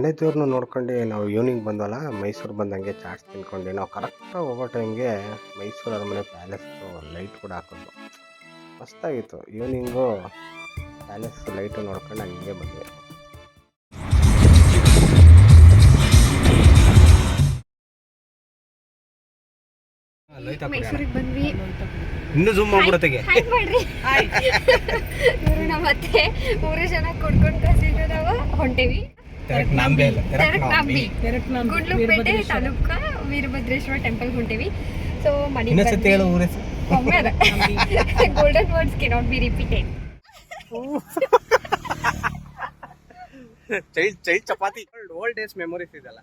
ಮನೆ ದೇವ್ರನ್ನ ನೋಡ್ಕೊಂಡು ನಾವು ಈವ್ನಿಂಗ್ ಬಂದವಲ್ಲ ಮೈಸೂರು ಬಂದಂಗೆ ಚಾಟ್ಸ್ ತಿನ್ಕೊಂಡು. ನಾವು ಕರೆಕ್ಟಾಗಿ ಹೋಗೋ ಟೈಮ್ಗೆ ಮೈಸೂರು ಅರಮನೆ ಪ್ಯಾಲೇಸ್ದು ಲೈಟ್ ಕೂಡ ಹಾಕಿದ್ವು ಮಸ್ತಾಗಿತ್ತು ಈವ್ನಿಂಗು ಪ್ಯಾಲೇಸ್ ಲೈಟು ನೋಡ್ಕೊಂಡು ಹಂಗೆ ಬಂದ್ವಿ. ಮೈಸೂರಿಗೆ ಬಂದ್ವಿ. ಇನ್ನೂ ಜೂಮ್ ಮಾಡ್ಬಿಡತ್ತೆ ಇವರು ನಮ್ಮ ಅತ್ತೆ ಮೂರು ಜನ ಕೊಡ್ಕೊಂಡು ಕಸಿದ್ರು ನಾವು ಹೊಂಟೇವಿ. ನಾಂಬೆ ಅಲ್ಲ ಡೈರೆಕ್ಟ್ ನಂಬಿ ಗುಂಡ್ಲುಪೇಟೆ ತಾಲೂಕ ವೀರಭದ್ರೇಶ್ವರ ಟೆಂಪಲ್ ಹೊಂಟೇವಿ ಸೊ ಮನಿ ಇನ್ನೊಂದ್ಸತಿ ಹೇಳು ಊರ. ಹೆಸರು ಒಮ್ಮೆ golden words can not be repeated child child chapati. Old days memories ಇದೆಲ್ಲ.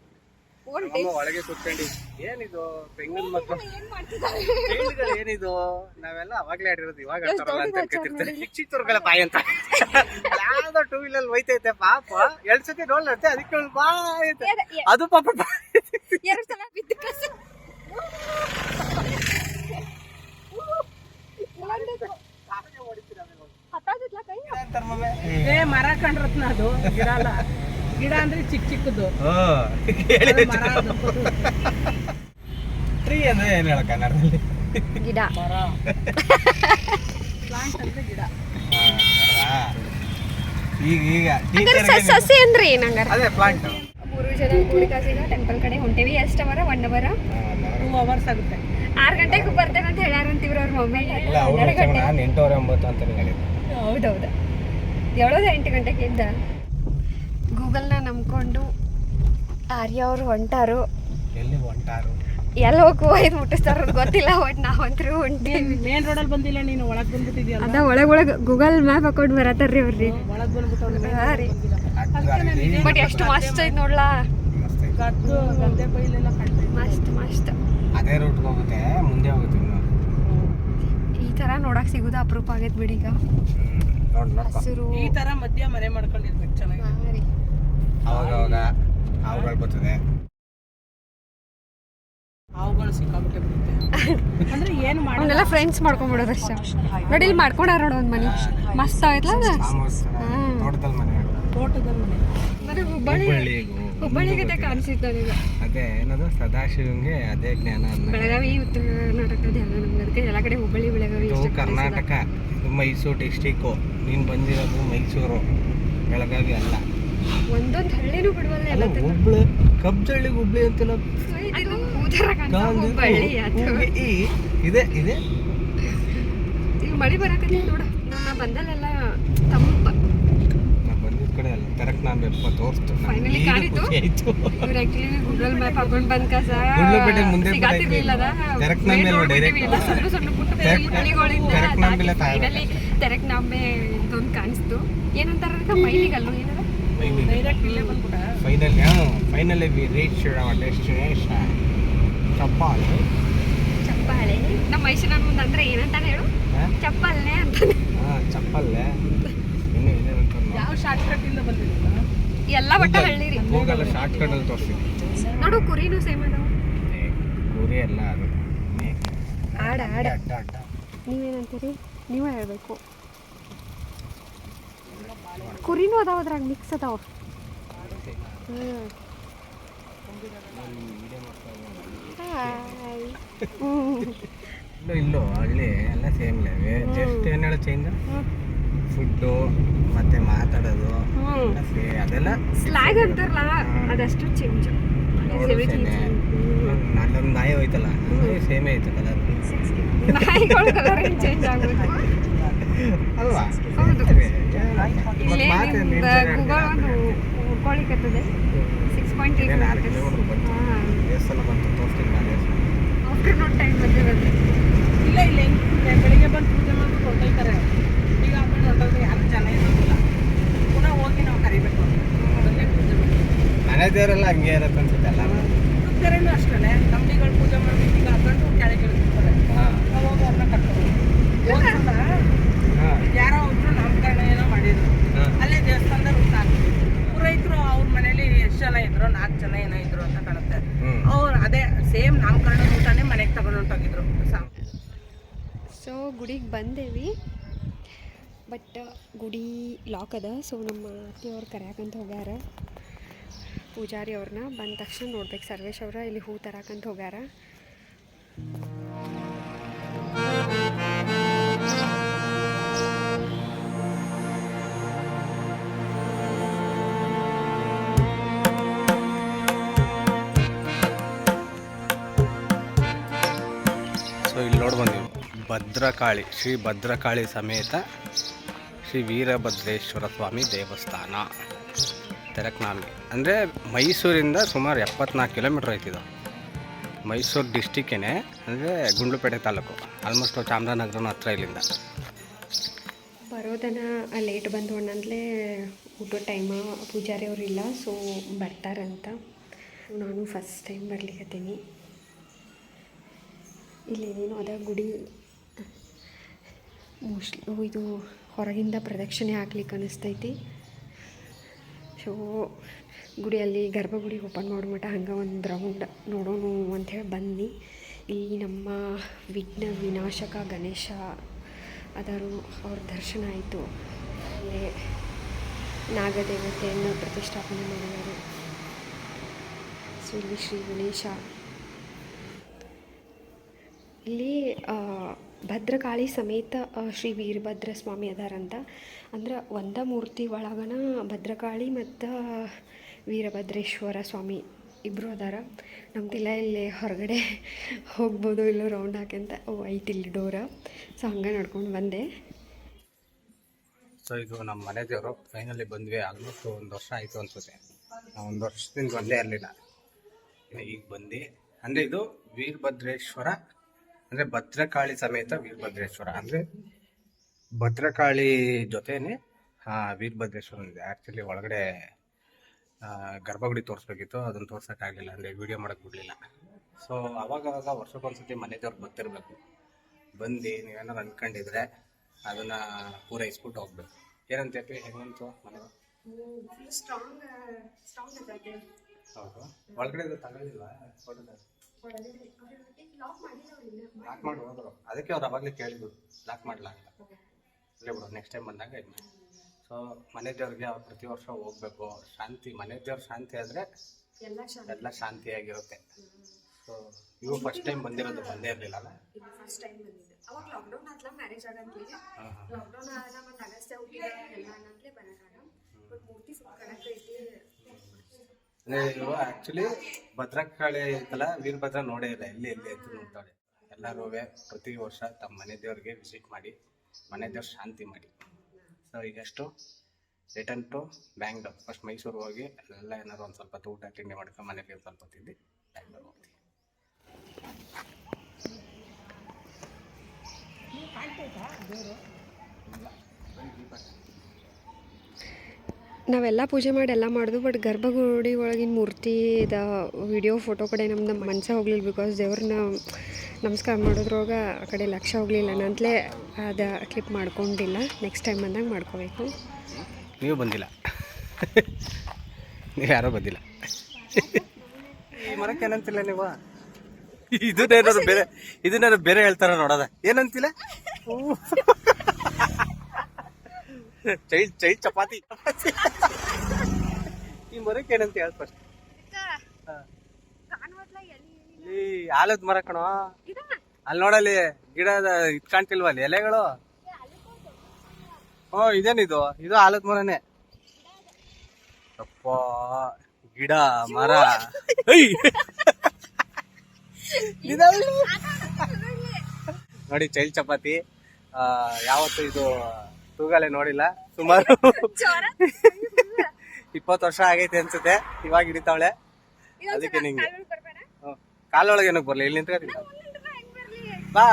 ಒಳಗೆ ಕುತ್ಕೊಂಡು ಏನಿದು ಬೆಂಗಳೂರು ಮಕ್ಕಳು ಚೈಲ್ಡ್ಗಳು ಏನಿದು? ನಾವೆಲ್ಲ ಅವಾಗ್ಲೇ ಆಡಿರೋದು ಇವಾಗ ಆಡ್ತಾರಲ್ಲ ಅಂತ ಚಿಕ್ಕ ಚಿಕ್ಕವ್ರಿಗೆಲ್ಲ ಬಾಯ್ ಅಂತ. ಯಾವ್ದೋ ಟೂ ವೀಲರ್ ಹೋಯ್ತೈತೆ ಪಾಪ. ಎರಡ್ ಸತಿ ನೋಡ್ಲತ್ತೆ ಅದಕ್ಕೆ ಅವ್ಳು ಬಾಯ್ ಅಂತ. ಅದು ಪಾಪ ಎರಡ್ ಎರಡು ಸಲ ಬಿದ್ದು ಮರ ಕಂಡ್ರತ್ನ ಅದು ಅಲ್ಲ ಗಿಡ ಅಂದ್ರೆ ಚಿಕ್ಕ ಚಿಕ್ಕದು. ಟ್ರೀ ಅಂದ್ರೆ ಏನ್ ಹೇಳ ಕನ್ನಡದಲ್ಲಿ? ಗಿಡ. ಪ್ಲಾಂಟ್ ಅಂದ್ರೆ ಗಿಡ ಹಾ, ಈಗ ಈಗ ಸಸಿ ಅಂದ್ರೆ ಏನಂಗಾರ ಅದೇ ಪ್ಲಾಂಟ್ ಮೂರು ಜನ ಕೂಡಿ ಕಾಸಿನ ಟೆಂಪಲ್ ಕಡೆ ಹೊಂಟೇವಿ. ಎಷ್ಟು ಅವರ? ಒನ್ ಅವರ? ಟೂ ಅವರ್ಸ್ ಆಗುತ್ತೆ. ಆರು ಗಂಟೆಗೆ ಬರ್ತೇನೆ ಅಂತ ಹೇಳ್ಯಾರಂತೀವ್ರ ಅವ್ರ ಮಮ್ಮಿ ಹನ್ನೆರಡು ಗಂಟೆ. ನಾನು ಎಂಟೂವರೆ ಒಂಬತ್ತು ಅಂತ ಹೇಳಿದ್ರು ಹೌದೌದು. ಏಳೋದು ಎಂಟು ಗಂಟೆಗೆ ಇದ್ದ. ಗೂಗಲ್ನ ನಂಬ್ಕೊಂಡು ಆರ್ಯ ಅವರು ಹೊಂಟಾರು. ಎಲ್ಲಿ ಹೊಂಟಾರು? ಎಲ್ಲ ಹೋಗಿ ಒಯ್ದು ಮುಟ್ಟಿಸ್ತಾರ ಗೊತ್ತಿಲ್ಲ ಒಟ್ಟು ನಾವಂತ್ರು ಹೊಂಟಿ ಮೇನ್ ರೋಡಲ್ಲಿ ಬಂದಿಲ್ಲ ನೀನು ಒಳಗೆ ಬಂದ್ಬಿಟ್ಟಿದ್ಯಾ ಅದ ಒಳಗೆ ಒಳಗೆ ಗೂಗಲ್ ಮ್ಯಾಪ್ ಹಾಕೊಂಡು ಬರತ್ತಾರ್ರಿ ಅವ್ರಿ ಒಳಗ್ ಬಂದ್ಬಿಟ್ಟು ಹಾ ರೀ. ಬಟ್ ಎಷ್ಟು ಮಸ್ತ್ ಐತೆ ನೋಡ್ಲ. ಮಸ್ತ್ ಮಸ್ತ್ ಅದೇ ರೂಟ್ ಹೋಗುತ್ತೆ ಮುಂದೆ ಹೋಗುತ್ತೆ ಈ ತರ ನೋಡಕ್ ಸಿಗುದ ಅಪರೂಪ ಆಗೈತ್ ಬಿಡಿ ಈಗ. ಹಸಿರು. ಈ ತರ ಮಧ್ಯ ಮನೆ ಮಾಡ್ಕೊಂಡಿರ್ಬೇಕು ಚೆನ್ನಾಗಿ. ಹಾ ರೀ ಅವಾಗ ಅವಾಗ ಹಾವುಗಳು ಬರ್ತದೆ. ಹಾವುಗಳು ಸಿಕ್ಕಾಬಿಟ್ಟೆ ಬಿಡುತ್ತೆ ಅಂದ್ರೆ ಏನು ಮಾಡಲ್ಲ. ಅವನ್ನೆಲ್ಲ ಫ್ರೆಂಡ್ಸ್ ಮಾಡ್ಕೊಂಡ್ಬಿಡೋದು ಅಷ್ಟೇ. ನೋಡಿ ಇಲ್ಲಿ ಮಾಡ್ಕೊಂಡಾರ ನೋಡು ಒಂದ್ ಮನಿ. ಮಸ್ತ್ ಹೌಸ್ ತೋಟದಲ್ಲಿ ಮನೆ. ತೋಟದಲ್ಲಿ ಮನೆ. ನನಗೆ ಹುಬ್ಬಳ್ಳಿ ಹುಬ್ಬಳ್ಳಿ ಗತೆ ಕಾಣಿಸಿತ್ತು ನನಗೆ ಅದೇ ಏನದು? ಸದಾಶಿವಂಗೆ ಅದೇ ಜ್ಞಾನ ಬೆಳಗಾವಿ ಉತ್ತರ ಕರ್ನಾಟಕದ ಎಲ್ಲ ನಮ್ಗೆ ಅದಕ್ಕೆ ಎಲ್ಲ ಕಡೆ ಹುಬ್ಬಳ್ಳಿ ಬೆಳಗಾವಿ ಇದು ಕರ್ನಾಟಕ. ಇದು ಮೈಸೂರು ಡಿಸ್ಟಿಕ್ಕು ನೀನು ಬಂದಿರೋದು ಮೈಸೂರು. ಬೆಳಗಾವಿ ಅಲ್ಲ. ಒಂದೊಂದು ಹಳ್ಳಿನೂ ಬಿಡುವಲ್ಲ ಎಲ್ಲ ಹುಬ್ಳಿ ಕಬ್ಜಳ್ಳಿ ಹುಬ್ಳಿ ಅಂತೆಲ್ಲ ಗಾಂಧಿ ಇದೆ ಇದೆ ಈಗ ಮಳಿ ಬರಕತ್ತಿಲ್ಲ ನೋಡ. ನಾ ಬಂದಲ್ಲೆಲ್ಲ ತಂಪ. ಬಂದಿದ್ದ ಕಡೆ ಅಲ್ಲ ಕರೆಕ್ಟ್ ನಾನು ಬೆಪ್ಪ ತೋರಿಸ್ತು ಫೈನಲಿ ಕಾಣಿತು? ಇವ್ರು ಆಕ್ಚುಲಿ ಗೂಗಲ್ ಮ್ಯಾಪ್ ಹಾಕೊಂಡ್ ಬಂದ್ ಕಸ ಗುಂಡ್ಲುಪೇಟೆ ಮುಂದೆ ಸಿಗಾತಿರ್ಲಿಲ್ಲ ಅದ ತೆರಕ್ ಡೈರೆಕ್ಟ್ ಸಣ್ಣ ಸಣ್ಣ ಪುಟ್ಟ ತಾವೆ. ಫೈನಲಿ ತೆರಕ್ ನಾಂಬೆ ಇದೊಂದು ಕಾಣಿಸ್ತು. ಏನಂತಾರ ಮೈಲಿಗಲ್ಲು ಬಂದ್ಬಿಟ್ಟ final finally we reach our destination ಚಪ್ಪಾಳೆ ಚಪ್ಪಾಳೆ ನಮ್ಮ ಮೈಸೂರಿನ ಮುಂದೆ ಅಂದ್ರೆ ಏನಂತಾನೆ ಹೇಳು? ಚಪ್ಪಲ್ನೆ ಅಂತ. ಹಾಂ ಚಪ್ಪಲ್ಲೆ ಇನ್ನು ಇದೆ ಅಂತ ಯಾವ ಶಾರ್ಟ್ ಕಟ್ ಇಂದ ಬಂದಿದ್ದೀರಾ ಎಲ್ಲ ಬಟ್ಟೆ ಹಳ್ಳಿ ರೀ ಹೋಗಲ್ಲ ಶಾರ್ಟ್ ಕಟ್ ಅಲ್ಲಿ ತೋರಿಸ್ತೀನಿ ನೋಡು ಕುರಿನೂ ಸೇಮ್ ಅದಾವ. ಕುರಿ ಎಲ್ಲ ಅದು. ಆಡ ಆಡ. ನೀವೇನಂತೀರಿ? ನೀವೇ ಹೇಳ್ಬೇಕು. ಕುರಿನೂ ಅದಾವ ಅದ್ರಾಗ ಮಿಕ್ಸ್ ಅದಾವ. ಇಲ್ಲೋ ಎಲ್ಲ ಸೇಮ್ ಜಸ್ಟ್ ಏನು ಹೇಳೋ ಚೇಂಜ್ ಫುಡ್ಡು ಮತ್ತೆ ಮಾತಾಡೋದು ಅದೆಲ್ಲ ಸ್ಲ್ಯಾಗ್ ಅಂತಾರಲ್ಲ ಅದಷ್ಟು ಚೇಂಜ್ ನಾಯಿ ಹೋಯ್ತಲ್ಲ ಸೇಮೇ ಕಲರ್ ನಾಯಿಗಳು ಕಲರ್ ಚೇಂಜ್ ಆಗ್ಬೇಕು. ಅಲ್ವಾ? ಹೌದು. ಇಲ್ಲೇ ಉಳ್ಕೊಳಿಕತ್ತದೆ ಸಿಕ್ಸ್ ಪಾಯಿಂಟ್ ದೇವಸ್ಥಾನ ಆಫ್ಟರ್ನೂನ್ ಟೈಮ್ ಬಂದಿರೋದು ಇಲ್ಲ ಇಲ್ಲ ಹೆಂಗೆ ಬೆಳಿಗ್ಗೆ ಬಂದು ಪೂಜೆ ಹೊರಟೋಯ್ತಾರೆ. ಈಗ ಆಮೇಲೆ ಹೊರಟೋದ್ರೆ ಯಾರು ಜನ ಇರೋದಿಲ್ಲ. ಪುನಃ ಹೋಗಿ ನಾವು ಕರಿಬೇಕು ಅದನ್ನೇ ಪೂಜೆ ಮಾಡಿ ಮನೆ ದೇವರೆಲ್ಲ ಹಂಗೆ ಇರತ್ತೆ ಅನ್ಸುತ್ತೆ ಎಲ್ಲ ಅಷ್ಟೇ ಕಂಬಳಿಗಳು ಪೂಜೆ ಮಾಡ್ಬಿಟ್ಟು ಈಗ ಹಾಕೊಂಡು ಕೆಳಗೆ ಇಳಿಸ್ತಾರೆ ಹಾಂ. ಅವಾಗ ಅವ್ರನ್ನ ಕರ್ಕೊಂಡು ಯಾರೋ ಒಬ್ರು ನಾಮಕರಣ ಏನೋ ಮಾಡಿದ್ರು ಹಾಂ ಅಲ್ಲೇ ದೇವಸ್ಥಾನದ ಊಟ ಹಾಕ್ತಿದ್ರು ಪುರೋಹಿತರು ಅವ್ರ ಮನೇಲಿ ಎಷ್ಟು ಜನ ಇದ್ರು ನಾಲ್ಕು ಜನ ಏನೋ ಇದ್ರು ಅಂತ ಕಾಣುತ್ತೆ. ಅವ್ರು ಅದೇ ಸೇಮ್ ನಾಮಕರಣ ಊಟನೇ ಮನೆಗೆ ತಗೊಂಡು ಹೊಂಟೋಗಿದ್ರು ಸಾ- ಸೊ ಗುಡಿಗೆ ಬಂದೇವಿ. ಬಟ್ ಗುಡಿ ಲಾಕ್ ಅದ. ಸೊ ನಮ್ಮ ಅತ್ತೆಯವ್ರು ಕರೆಯಾಕಂತ ಹೋಗ್ಯಾರ. ಪೂಜಾರಿ ಅವ್ರನ್ನ ಬಂದ ತಕ್ಷಣ ನೋಡ್ಬೇಕು. ಸರ್ವೇಶ್ ಅವರ ಇಲ್ಲಿ ಹೂ ತರಾಕಂತ ಹೋಗ್ಯಾರ. ಭದ್ರಕಾಳಿ, ಶ್ರೀ ಭದ್ರಕಾಳಿ ಸಮೇತ ಶ್ರೀ ವೀರಭದ್ರೇಶ್ವರ ಸ್ವಾಮಿ ದೇವಸ್ಥಾನ. ತೆರಕ್ನಾಮಿ. ಅಂದರೆ ಮೈಸೂರಿಂದ ಸುಮಾರು ಎಪ್ಪತ್ನಾಲ್ಕು ಕಿಲೋಮೀಟ್ರ್ ಐತಿದು ಮೈಸೂರು ಡಿಸ್ಟಿಕ್ಕೇ ಅಂದರೆ ಗುಂಡ್ಲುಪೇಟೆ ತಾಲೂಕು. ಆಲ್ಮೋಸ್ಟ್ ಚಾಮರಾಜನಗರನ ಹತ್ರ ಇಲ್ಲಿಂದ. ಬರೋದನ ಲೇಟ್ ಬಂದು ಅನ್ನಂದ್ಲೇ ಊಟದ ಟೈಮ ಪೂಜಾರಿ ಅವರಿಲ್ಲ ಸೊ ಬರ್ತಾರಂತ. ನಾನು ಫಸ್ಟ್ ಟೈಮ್ ಬರ್ಲಿಕತ್ತೀನಿ. ಇಲ್ಲೇನೇನೋ ಅದ ಗುಡಿ ಮೋಸ್ಟ್ಲಿ ಇದು ಹೊರಗಿಂದ ಪ್ರದಕ್ಷಿಣೆ ಹಾಕ್ಲಿಕ್ಕೆ ಅನಿಸ್ತೈತಿ ಸೊ ಗುಡಿಯಲ್ಲಿ ಗರ್ಭಗುಡಿ ಓಪನ್ ಮಾಡೋ ಮಟ್ಟ ಹಂಗೆ ಒಂದು ರೌಂಡ್ ನೋಡೋಣ ಅಂಥೇಳಿ ಬನ್ನಿ. ಇಲ್ಲಿ ನಮ್ಮ ವಿಘ್ನ ವಿನಾಶಕ ಗಣೇಶ ಅದರು ಅವ್ರ ದರ್ಶನ ಆಯಿತು. ಅಲ್ಲಿ ನಾಗದೇವತೆಯನ್ನು ಪ್ರತಿಷ್ಠಾಪನೆ ಮಾಡಿದರು ಸೊ, ಇಲ್ಲಿ ಶ್ರೀ ಗಣೇಶ. ಇಲ್ಲಿ ಭದ್ರಕಾಳಿ ಸಮೇತ ಶ್ರೀ ವೀರಭದ್ರ ಸ್ವಾಮಿ ಅದಾರಂತ. ಅಂದ್ರೆ ಒಂದ ಮೂರ್ತಿ ಒಳಗನ ಭದ್ರಕಾಳಿ ಮತ್ತು, ವೀರಭದ್ರೇಶ್ವರ ಸ್ವಾಮಿ ಇಬ್ಬರು ಅದಾರ. ನಮ್ದಿಲ್ಲ ಇಲ್ಲಿ ಹೊರಗಡೆ ಹೋಗ್ಬೋದು, ಇಲ್ಲೋ ರೌಂಡ್ ಹಾಕ್ಯಂತ ಓ ಐತಿ ಇಲ್ಲಿ ಡೋರ. ಸೊ ಹಂಗೆ ನಡ್ಕೊಂಡು ಬಂದೆ. ಸೊ ಇದು ನಮ್ಮ ಮನೆ ದೇವರು. ಫೈನಲಿ ಬಂದ್ವಿ. ಆಲ್ಮೋಸ್ಟ್ ಒಂದು ವರ್ಷ ಆಯಿತು ಅನ್ಸುತ್ತೆ. ನಾವು ಒಂದು ವರ್ಷದಿಂದ ಬಂದೇ ಇರಲಿಲ್ಲ. ಈಗ ಬಂದು. ಅಂದರೆ ಇದು ವೀರಭದ್ರೇಶ್ವರ ಅಂದರೆ ಭದ್ರಕಾಳಿ ಸಮೇತ ವೀರಭದ್ರೇಶ್ವರ. ಅಂದರೆ ಭದ್ರಕಾಳಿ ಜೊತೆನೆ ವೀರಭದ್ರೇಶ್ವರ ಇದೆ. ಆ್ಯಕ್ಚುಲಿ ಒಳಗಡೆ ಗರ್ಭಗುಡಿ ತೋರಿಸ್ಬೇಕಿತ್ತು. ಅದನ್ನು ತೋರ್ಸೋಕ್ಕಾಗಲಿಲ್ಲ ಅಂದರೆ ವಿಡಿಯೋ ಮಾಡೋಕ್ಕೆ ಬಿಡಲಿಲ್ಲ. ಸೊ ಅವಾಗ ಅವಾಗ ವರ್ಷಕ್ಕೊಂದ್ಸತಿ ಮನೆ ಬರ್ತಿರ್ಬೇಕು. ಬಂದು ನೀವೇನಾರು ಅನ್ಕೊಂಡಿದ್ರೆ ಅದನ್ನ ಪೂರೈಸ್ಬಿಟ್ಟು ಹೋಗ್ಬೇಕು. ಏನಂತ ಹೆಂಗಂತು ಮನೆ ಹೌದು. ಒಳಗಡೆ ಇದು ತಗೊಳ್ಳಿಲ್ವಾ? ಲಾಕ್ ಮಾಡಿ ಹೋದ್ರು. ಅದಕ್ಕೆ ಅವ್ರು ಅವಾಗಲೇ ಕೇಳಿದ್ರು ಲಾಕ್ ಮಾಡಲ್ಲ ಅಂತ. ಇಲ್ಲೇ ಬಿಡು ನೆಕ್ಸ್ಟ್ ಟೈಮ್ ಬಂದಾಗ ಇದು ಮಾಡಿ. ಸೊ ಮನೆ ದೇವ್ರಿಗೆ ಅವ್ರು ಪ್ರತಿ ವರ್ಷ ಹೋಗ್ಬೇಕು. ಶಾಂತಿ ಮನೆ ದೇವ್ರ ಶಾಂತಿ ಆದರೆ ಎಲ್ಲ ಶಾಂತಿಯಾಗಿರುತ್ತೆ. ಸೊ ಇವು ಫಸ್ಟ್ ಟೈಮ್ ಬಂದಿರೋದು ಬಂದೇ ಇರಲಿಲ್ಲ ಅಲ್ಲ? ಫಸ್ಟ್ ಟೈಮ್ ಬಂದಿದ್ದು. ಅವಾಗ ಲಾಕ್ಡೌನ್ ಆತ್ಲ ಮ್ಯಾರೇಜ್ ಆಗಂತಲೇ? ಲಾಕ್ಡೌನ್ ಆದ ಮತ್ತು ಅಗಸ್ತ್ಯ ಹುಟ್ಟಿದ ಎಲ್ಲ ಅನ್ನಂತಲೇ ಬರೋಣ ಬಟ್ ಮೂರ್ತಿ ಫುಲ್ ಕಣಕ್ಕೆ ಐತಿ ಆಕ್ಚುಲಿ ಭದ್ರಕಾಳಿ ಐತಲ್ಲ ವೀರಭದ್ರ ನೋಡೇ ಇಲ್ಲ ಎಲ್ಲಿ ಎಲ್ಲಿ ಎದ್ದು ನೋಡ್ತಾಳೆ. ಎಲ್ಲರೂ ಪ್ರತಿ ವರ್ಷ ತಮ್ಮ ಮನೆ ದೇವ್ರಿಗೆ ವಿಸಿಟ್ ಮಾಡಿ ಮನೆ ದೇವ್ರ ಶಾಂತಿ ಮಾಡಿ. So ಈಗಷ್ಟು return to Bangalore first Mysuru ಹೋಗಿ ಅಲ್ಲೆಲ್ಲ ಏನಾದ್ರು ಒಂದು ಸ್ವಲ್ಪ ಊಟ ತಿಂಡಿ ಮಾಡ್ಕೊಂಡು ಮನೇಲಿ ಒಂದು ಸ್ವಲ್ಪ ತಿಂದು ಬ್ಯಾಂಗ್ಳೂರ್ ಹೋಗ್ತೀವಿ ನಾವೆಲ್ಲ ಪೂಜೆ ಮಾಡಿ ಎಲ್ಲ ಮಾಡಿದ್ವು ಬಟ್ ಗರ್ಭಗುಡಿ ಒಳಗಿನ ಮೂರ್ತಿ ದ ವಿಡಿಯೋ ಫೋಟೋ ಕಡೆ ನಮ್ದು ಮನಸ್ಸೇ ಹೋಗ್ಲಿಲ್ಲ ಬಿಕಾಸ್ ದೇವ್ರನ್ನ ನಮಸ್ಕಾರ ಮಾಡೋದ್ರೊಳಗ ಆ ಕಡೆ ಲಕ್ಷ ಹೋಗಲಿಲ್ಲ. ನಂತಲೇ ಅದು ಕ್ಲಿಪ್ ಮಾಡ್ಕೊಂಡಿಲ್ಲ. ನೆಕ್ಸ್ಟ್ ಟೈಮ್ ಬಂದಾಗ ಮಾಡ್ಕೋಬೇಕು. ನೀವು ಬಂದಿಲ್ಲ. ನೀವು ಯಾರೋ ಬಂದಿಲ್ಲ. ಈ ಮರಕ್ಕೆ ಏನಂತಿಲ್ಲ ನೀವು? ಇದನ್ನೇನಾದ್ರು ಬೇರೆ ಇದನ್ನೇನಾದ್ರು ಬೇರೆ ಹೇಳ್ತಾರ ನೋಡೋದ. ಏನಂತಿಲ್ಲ? Child child chapati. ಈ ಮರಕ್ಕೆ ಏನಂತ ಹೇಳ ಫಸ್ಟ್ ಈ ಆಲದ ಮರ ಕಣ. ಅಲ್ಲಿ ನೋಡಲ್ಲಿ ಗಿಡದ ಇದ್ ಕಾಣ್ತಿಲ್ವ ಅಲ್ಲಿ ಎಲೆಗಳು? ಓ ಇದೇನಿದು ಇದು? ಆಲದ ಮರನೇ. ಅಪ್ಪ ಗಿಡ ಮರ. ನೋಡಿ ಚೈಲ್ ಚಪಾತಿ. ಆ, ಯಾವತ್ತು ಇದು ತೂಗಾಲೆ ನೋಡಿಲ್ಲ. ಸುಮಾರು ಇಪ್ಪತ್ತು ವರ್ಷ ಆಗೈತೆ ಅನ್ಸುತ್ತೆ. ಇವಾಗ ಹಿಡಿತಾವಳೆ. ಅದಕ್ಕೆ ನಿಂಗೆ. ಕಾಲೊಳಗೆ ಏನಕ್ಕೆ ಬರ್ಲಿ ಇಲ್ಲಿ ನಿಂತ್ಕೊತೀನಿ ಬಾ.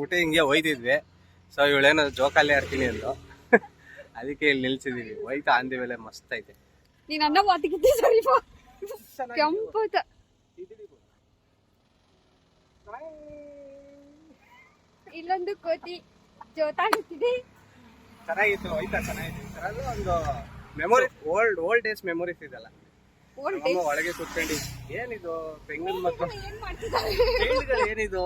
ಊಟ ಹಿಂಗೆ ಒಯ್ದಿದ್ವಿ. ಸೊ ಇವಳೇನು ಜೋಕಾಲಿ ಆಡ್ತೀನಿ ಅಂದು ಅದಕ್ಕೆ ಇಲ್ಲಿ ನಿಲ್ಸಿದೀವಿ. ಒಯ್ತಾ ಆಂದಿ ಮೇಲೆ ಮಸ್ತ್ ಐತೆ. ನೀನು ಅನ್ನ ಮಾತಿಗಿದ್ದೆ ಸರಿ ಕೆಂಪದ ಇಲ್ಲೊಂದು ಕೋತಿ ಜೋತಾಡುತ್ತಿದೆ ಚೆನ್ನಾಗಿತ್ತು ಒಯ್ತಾ ಚೆನ್ನಾಗಿತ್ತು. ಈ ಥರದ್ದು ಒಂದು memory old old days memories ಇದೆಲ್ಲ. ಓಲ್ಡ್ ಒಳಗೆ ಕುತ್ಕೊಂಡು ಏನಿದು? ಬೆಂಗಳೂರು ಮಕ್ಕಳು ಏನ್ ಮಾಡ್ತಿದ್ದಾರೆ? ಚೈಲ್ಡ್ಗಳು ಏನಿದು?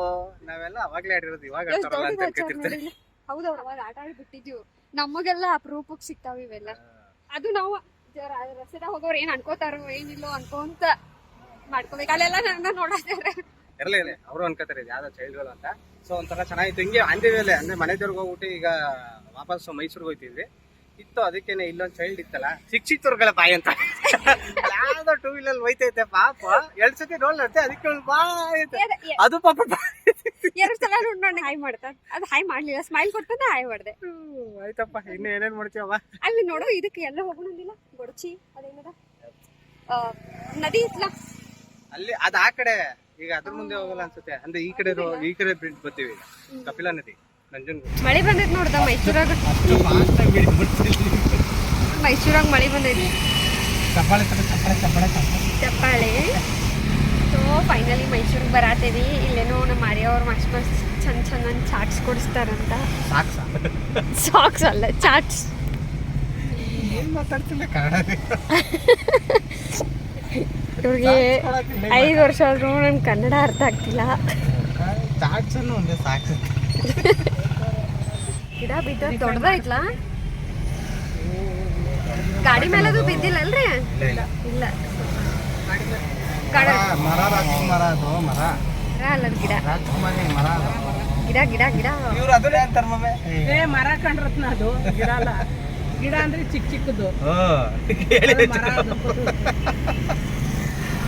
ನಾವೆಲ್ಲ ಅವಾಗ್ಲೇ ಆಡಿರೋದು ಇವಾಗ ಆಡ್ತಾರಲ್ಲ ಅಂತ ಅನ್ಕೊತಿರ್ತಾರೆ. ಹೌದವ್ರ ಅವಾಗ ಆಟ ಆಡ್ಬಿಟ್ಟಿದ್ವು. ನಮಗೆಲ್ಲ ಅಪರೂಪಕ್ಕೆ ಸಿಗ್ತಾವ ಇವೆಲ್ಲ. ಅದು ನಾವು ರಸ್ತೆದಾಗ ಹೋಗೋರು ಏನ್ ಅನ್ಕೋತಾರೋ ಏನಿಲ್ಲೋ ಅನ್ಕೊಂತ ಮಾಡ್ಕೋಬೇಕು. ಅಲ್ಲೆಲ್ಲ ನನ್ನ ನೋಡಾತಾರೆ ಇರಲಿ ಅವರು ಅನ್ಕೋತಾರೆ ಇದು ಯಾವ್ದೋ ಚೈಲ್ಡ್ಗಳು ಅಂತ. ಸೊ ಒಂಥರ ಚೆನ್ನಾಗಿತ್ತು. ಹಿಂಗೆ ಅಂದಿವಲ್ಲೇ ಅಂದ್ರೆ ಮನೆ ದೇವ್ರಿಗೆ ಹೋಗ್ಬಿಟ್ಟು ಈಗ ವಾಪಸ್ ಮೈಸೂರಿಗೆ ಹೋಗ್ತಿದ್ವಿ ಇತ್ತು ಅದಕ್ಕೇನೆ ಇಲ್ಲೊಂದು ಚೈಲ್ಡ್ ಇತ್ತಲ್ಲ ಶಿಕ್ಷಿತರುಗಳ ಬಾಯಿ ಅಂತ. ಯಾವ್ದೋ ಟೂ ವೀಲರ್ ಹೋಯ್ತೈತೆ ಪಾಪ. ಎರಡ್ ಸತಿ ನೋಡ್ಲತ್ತೆ ಅದಕ್ಕೆ ಒಂದ್ ಬಾಯ್ ಅದು ಪಾಪ ಎರಡು ಸಲ ನೋಡ್ಕೊಂಡು ನೋಡಿ ಹಾಯ್ ಮಾಡ್ತಾ ಅದು ಹಾಯ್ ಮಾಡ್ಲಿಲ್ಲ ಸ್ಮೈಲ್ ಕೊಡ್ತಾನೆ ಹಾಯ್ ಮಾಡಿದೆ. ಆಯ್ತಪ್ಪ ಇನ್ನು ಏನೇನ್ ಮಾಡ್ತೀವ ಅಲ್ಲಿ ನೋಡು ಇದಕ್ಕೆ ಎಲ್ಲ ಹೋಗೋಣಂದಿಲ್ಲ ಗೊಡಚಿ ಅದೇನದ? ನದಿ ಇತ್ತಲ್ಲ ಅಲ್ಲಿ ಅದ್ ಆ ಕಡೆ ಈಗ ಅದ್ರ ಮುಂದೆ ಹೋಗಲ್ಲ ಅನ್ಸುತ್ತೆ. ಅಂದ್ರೆ ಈ ಕಡೆ ರೋ- ಈ ಕಡೆ ಬ್ರಿಡ್ಜ್ ಬರ್ತೀವಿ ಈಗ. ಕಪಿಲಾ ನದಿ ನಂಜನಗೂಡು. ಮಳೆ ಬಂದೈತಿ ನೋಡ್ದ ಮೈಸೂರಾಗ. ಮೈಸೂರಾಗ ಮಳೆ ಬಂದೈತಿ. ಚಪ್ಪಾಳೆ. ಸೊ ಫೈನಲಿ ಮೈಸೂರಿಗೆ ಬರಾತೇವಿ. ಇಲ್ಲೇನೋ ನಮ್ಮ ಮಾರಿಯವ್ರು ಮಸ್ತ್ ಮಸ್ತ್ ಚಂದ ಚಂದ ಚಾಟ್ಸ್ ಕೊಡಿಸ್ತಾರಂತ. ಸಾಕು ಸಾಕು ಸಾಕ್ಸ್ ಅಲ್ಲ ಚಾಟ್ಸ್. ಮಾತಾಡ್ತಿಲ್ಲ ಐದು ವರ್ಷ ಆದ್ರೂ ನನ್ ಕನ್ನಡ ಅರ್ಥ ಆಗ್ತಿಲ್ಲ. ಚಾಟ್ಸ್ ಒಂದೇ ಸಾಕು ಗಿಡ ಬಿದ್ದ ದೊಡ್ಡದಾಯ್ತಲ್ಲ ಗಾಡಿ ಮೇಲದು ಬಿದ್ದಿಲ್ಲ ಅಲ್ರಿ? ಇಲ್ಲ. ಗಿಡ ಗಿಡ. ಗಿಡ ಗಿಡ ಇವ್ರು ಅದನ್ನೇ ಅಂತಾರ ಮಮ್ಮಿ ಏ. ಮರ ಕಂಡ್ರತ್ನ ಅದು ಗಿಡ ಅಲ್ಲ. ಗಿಡ ಅಂದ್ರೆ ಚಿಕ್ಕ ಚಿಕ್ಕದು.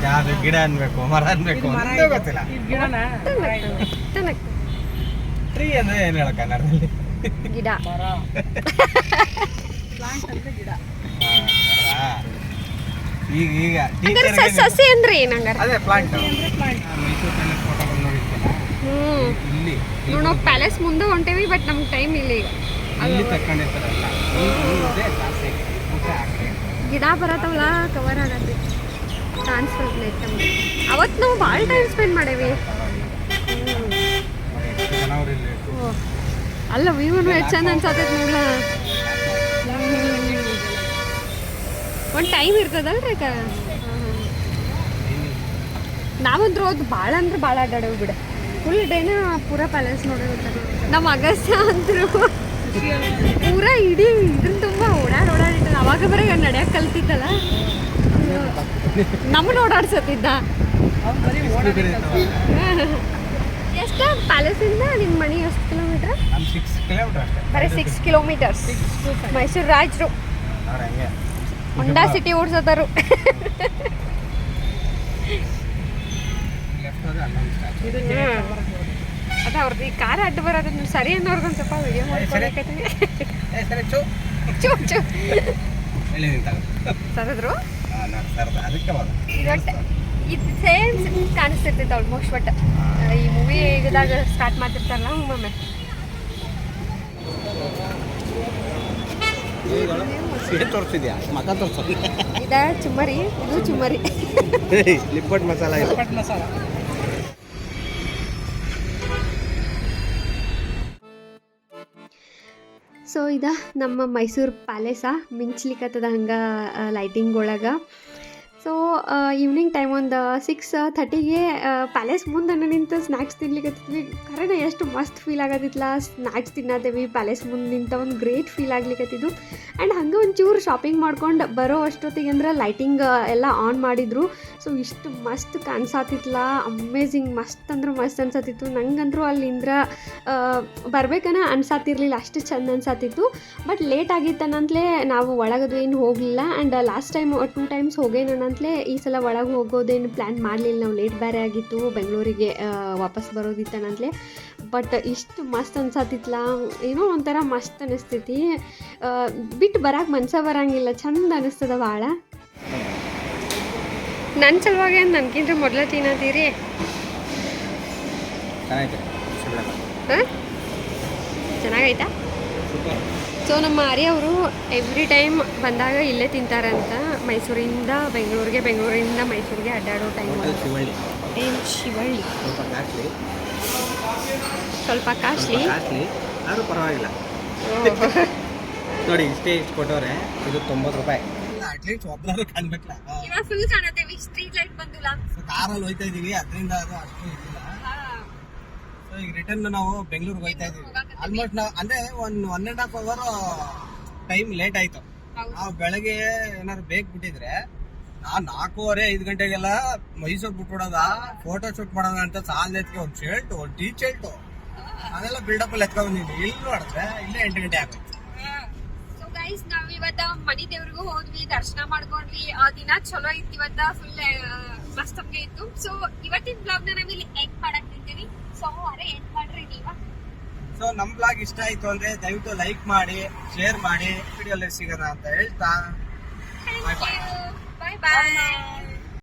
ಯಾವ್ದು ಗಿಡ ಅನ್ಬೇಕು ಮರ ಅನ್ಬೇಕು. ಗೊತ್ತಿಲ್ಲ. ಟ್ರೀ ಅಂದ್ರೆ ಏನ್ ಹೇಳ ಕನ್ನಡದಲ್ಲಿ? ಗಿಡ. ಈಗ ಈಗ ಟೀಚರ್ ಸಸಿ ಅಂದ್ರೆ ಏನ್ ಹಂಗಾರೆ? ಅದೇ ಪ್ಲಾಂಟ್ ಮೈಸೂರು ಪ್ಯಾಲೇಸ್ ಫೋಟೋ ಇಲ್ಲಿ ನೋಡ್ ನಾವು ಪ್ಯಾಲೇಸ್ ಮುಂದೆ ಹೊಂಟೇವಿ ಬಟ್ ನಮ್ಗೆ ಟೈಮ್ ಇಲ್ಲ ಈಗ. ತಕೊಂಡಿರ್ತಾರಲ್ಲ. ಕಡೆ. ಗಿಡ ಬರತ್ತವಲ್ಲ ಕವರ್ ಆಗತ್ತೆ. ಟ್ರಾನ್ಸ್ಫರ್ ಪ್ಲೇಟ್ ಅವತ್ತು ನಾವು ಭಾಳ ಟೈಮ್ ಸ್ಪೆಂಡ್ ಮಾಡೇವಿ. ಅಲ್ಲ ವಿವನು ಎಷ್ಟು ಚಂದ ಅನ್ಸತೈತಿ ನೋಡ್ಲ. ಒಂದು ಟೈಮ್ ಇರ್ತದಲ್ರಿ ಅಕ್ಕ. ನಾವಂದ್ರೂ ಹೋದ್ ಭಾಳ ಅಂದ್ರೆ ಭಾಳ ಅಡ್ಡಾಡೇವು ಬಿಡ. ಫುಲ್ ಡೇನ ಪೂರ ಪ್ಯಾಲೇಸ್ ನೋಡಿರ್ತಾರೆ ನಮ್ಮ ಅಗಸ್ತ್ಯ ಅಂದ್ರು ಪೂರಾ ಇಡೀ ಇದ್ರ ತುಂಬ ಓಡಾಡ್ ಓಡಾಡಿಟ್ಟ ಅವಾಗ ಬರೀ ನಡೆಯಕ್ಕೆ ಕಲ್ತಿದ್ದಲ್ಲ. ನಮ್ಮನ್ನ ಓಡಾಡ್ಸತ್ತಿದ್ದ ಎಷ್ಟು ಪ್ಯಾಲೇಸಿಂದ ನಿಮ್ಮ ಮನೆ ಎಷ್ಟು ಕಿಲೋಮೀಟ್ರ್? ಬರೀ ಸಿಕ್ಸ್ ಕಿಲೋಮೀಟರ್ಸ್. ಮೈಸೂರು ರಾಜರು. ಹೊಂಡಾ ಸಿಟಿ ಓಡ್ಸತ್ತಾರು ಅದ ಅವ್ರದ್ದು ಈ ಕಾರ್ ಅಡ್ಡ ಬರೋದು ಸರಿ ಅನ್ನೋರ್ಗೊಂದು ಸ್ವಲ್ಪ ವಿಡಿಯೋ ಸರಿ ಚೂ. ಚೂ ಚೂ. ಸರದ್ರು? ನಾನು ಸರ್ದ ಅದಕ್ಕೆ ಇವತ್ತು ಇದು ಸೇಮ್ ಕಾಣಿಸ್ತಿರ್ತೈತೆ ಆಲ್ಮೋಸ್ಟ್ ಬಟ್ ಈ ಮೂವಿ ಇದಾಗ ಸ್ಟಾರ್ಟ್ ಮಾಡ್ತಿರ್ತಾರಲ್ಲ ಒಮ್ಮೊಮ್ಮೆ ಏನ್ ತೋರಿಸಿದ್ಯಾ? ಮಕ ಇದ ಚುಮ್ಮರಿ ಇದು ಚುಮ್ಮರಿ. ಲಿಪ್ಪಟ್ ಮಸಾಲ ಲಿಪ್ಪಟ್ ಪಟ್ ಮಸಾಲ ಸೊ ಇದ ನಮ್ಮ ಮೈಸೂರು ಪ್ಯಾಲೇಸ ಮಿಂಚ್ಲಿಕ್ಕತ್ತದ ಹಂಗೆ ಲೈಟಿಂಗ್ ಒಳಗೆ. ಸೊ ಈವ್ನಿಂಗ್ ಟೈಮ್ ಒಂದು ಸಿಕ್ಸ್ ಥರ್ಟಿಗೆ ಪ್ಯಾಲೇಸ್ ಮುಂದೆ ನಿಂತು ಸ್ನ್ಯಾಕ್ಸ್ ತಿನ್ಲಿಕ್ಕತ್ತಿದ್ವಿ ಕರೆನ ಎಷ್ಟು ಮಸ್ತ್ ಫೀಲ್ ಆಗತ್ತಿತ್ತಲ್ಲ ಸ್ನ್ಯಾಕ್ಸ್ ತಿನ್ನತ್ತೇವಿ ಪ್ಯಾಲೇಸ್ ಮುಂದೆ ನಿಂತ ಒಂದು ಗ್ರೇಟ್ ಫೀಲ್ ಆಗ್ಲಿಕ್ಕತ್ತಿದ್ದು ಆ್ಯಂಡ್ ಹಂಗೆ ಒಂಚೂರು ಶಾಪಿಂಗ್ ಮಾಡ್ಕೊಂಡು ಬರೋ ಅಷ್ಟೊತ್ತಿಗೆ ಅಂದ್ರೆ ಲೈಟಿಂಗ್ ಎಲ್ಲ ಆನ್ ಮಾಡಿದ್ರು. ಸೊ ಇಷ್ಟು ಮಸ್ತ್ ಕಾಣಿಸಾತಿತ್ತಲ್ಲ ಅಮೇಝಿಂಗ್ ಮಸ್ತ್ ಅಂದ್ರೆ ಮಸ್ತ್ ಅನ್ಸತ್ತಿತ್ತು ನಂಗಂದ್ರೂ ಅಲ್ಲಿಂದ್ರ ಬರ್ಬೇಕನ ಅನ್ಸಾತಿರ್ಲಿಲ್ಲ. ಅಷ್ಟು ಚಂದ ಅನ್ಸಾತಿತ್ತು. ಬಟ್ ಲೇಟ್ ಆಗಿತ್ತನಂತಲೇ ನಾವು ಒಳಗದು ಏನು ಹೋಗಲಿಲ್ಲ and last time two times ಹೋಗೇನಂತಲೇ ಈ ಸಲ ಒಳಗೆ ಹೋಗೋದೇನು ಪ್ಲ್ಯಾನ್ ಮಾಡಲಿಲ್ಲ. ನಾವು ಲೇಟ್ ಬೇರೆ ಆಗಿತ್ತು. ಬೆಂಗಳೂರಿಗೆ ವಾಪಸ್ ಬರೋದಿತ್ತನಂತಲೇ ಬಟ್ ಇಷ್ಟು ಮಸ್ತ್ ಅನ್ಸತ್ತಿತ್ತಲ್ಲ ಏನೋ ಒಂಥರ ಮಸ್ತ್ ಅನಿಸ್ತೈತಿ. ಬಿಟ್ಟು ಬರಕ್ಕೆ ಮನ್ಸ ಬರಂಗಿಲ್ಲ. ಚಂದ ಅನಿಸ್ತದ ಭಾಳ ನನ್ನ ಸಲುವಾಗಿ ನನ್ಗಿಂತ ಮೊದಲ ಹಾಂ? ಚೆನ್ನಾಗೈತಾ? ಸೂಪರ್. ಸೊ ನಮ್ಮ ಆರ್ಯ ಅವರು ಎವ್ರಿ ಟೈಮ್ ಬಂದಾಗ ಇಲ್ಲೇ ತಿಂತಾರಂತ ಮೈಸೂರಿಂದ ಬೆಂಗಳೂರಿಗೆ ಬೆಂಗಳೂರಿಂದ ಮೈಸೂರಿಗೆ ಅಡ್ಡಾಡೋ ಟೈಮ್ ಏನು ಶಿವಳ್ಳಿ. ಸ್ವಲ್ಪ ಕಾಸ್ಟ್ಲಿ. ಆದ್ರೂ ಪರವಾಗಿಲ್ಲ. ನೋಡಿ ಇಷ್ಟೇ ಇಷ್ಟು ಕೊಟ್ಟವ್ರೆ. ಇದು ತೊಂಬತ್ತು ರೂಪಾಯಿ. ಅಟ್ಲೀಸ್ಟ್ ಒಬ್ಬರು ಕಾಣ್ಬೇಕಲ್ಲ. ಫುಲ್ ಕಾಣತ್ತೇವಿ ಸ್ಟ್ರೀಟ್ ಲೈಟ್ ಬಂದಿಲ್ಲ. ಕಾರಲ್ಲಿ ಹೋಯ್ತಾ ಇದೀವಿ. ಅದರಿಂದ ಅದು ಅಷ್ಟು ಈಗ ರಿಟರ್ನ್ ನಾವು ಬೆಂಗಳೂರಿಗೆ ಹೋಗ್ತಾ ಇದೀವಿ ಆಲ್ಮೋಸ್ಟ್ ನಾವು ಅಂದ್ರೆ ಒಂದ್ one and half hour time late ಆಯ್ತು. ನಾವು ಬೆಳಗ್ಗೆ ಏನಾದ್ರು ಬೇಗ ಬಿಟ್ಟಿದ್ರೆ ನಾ ನಾಲ್ಕೂವರೆ ಐದು ಗಂಟೆಗೆಲ್ಲ ಮೈಸೂರು ಬಿಟ್ಬಿಡೋದ ಫೋಟೋ ಶೂಟ್ ಮಾಡೋದ ಅಂತ ಸಾಲ ಎತ್ಕೆ ಒಂದ್ ಶರ್ಟ್ ಒಂದ್ ಟೀ ಶರ್ಟ್ ಅದೆಲ್ಲ ಬಿಲ್ಡಪ್ ಅಲ್ಲಿ ಎತ್ಕೊಂಡ್ ಬಂದಿದ್ದೀನಿ ಇಲ್ಲಿ ನೋಡಿದ್ರೆ ಇಲ್ಲೇ ಎಂಟು ಗಂಟೆ ಆಗುತ್ತೆ ಗೈಸ್ ನಾವ್ ಇವತ್ತ ಮನಿ ದೇವ್ರಿಗೂ ಹೋದ್ವಿ ದರ್ಶನ ಮಾಡ್ಕೊಂಡ್ವಿ. ಆ ದಿನ ಚಲೋ ಇತ್ತು ಇವತ್ತ ಫುಲ್ ಮಸ್ತ್ ಇತ್ತು. ಸೊ ಇವತ್ತಿನ ಬ್ಲಾಗ್ನ ನಾವ್ ಇಲ್ಲಿ ಎಂಡ್ ಮಾಡಕ್ ನಿಂತೀವಿ. ಸೊ ಅರೆ ಎಂಡ್ ಮಾಡ್ರಿ ನೀವ? ಸೊ ನಮ್ ಬ್ಲಾಗ್ ಇಷ್ಟ ಆಯ್ತು ಅಂದ್ರೆ ದಯವಿಟ್ಟು ಲೈಕ್ ಮಾಡಿ ಶೇರ್ ಮಾಡಿ ವಿಡಿಯೋ ಸಿಗೋಣ ಅಂತ ಹೇಳ್ತಾ. ಬಾಯ್ ಬಾಯ್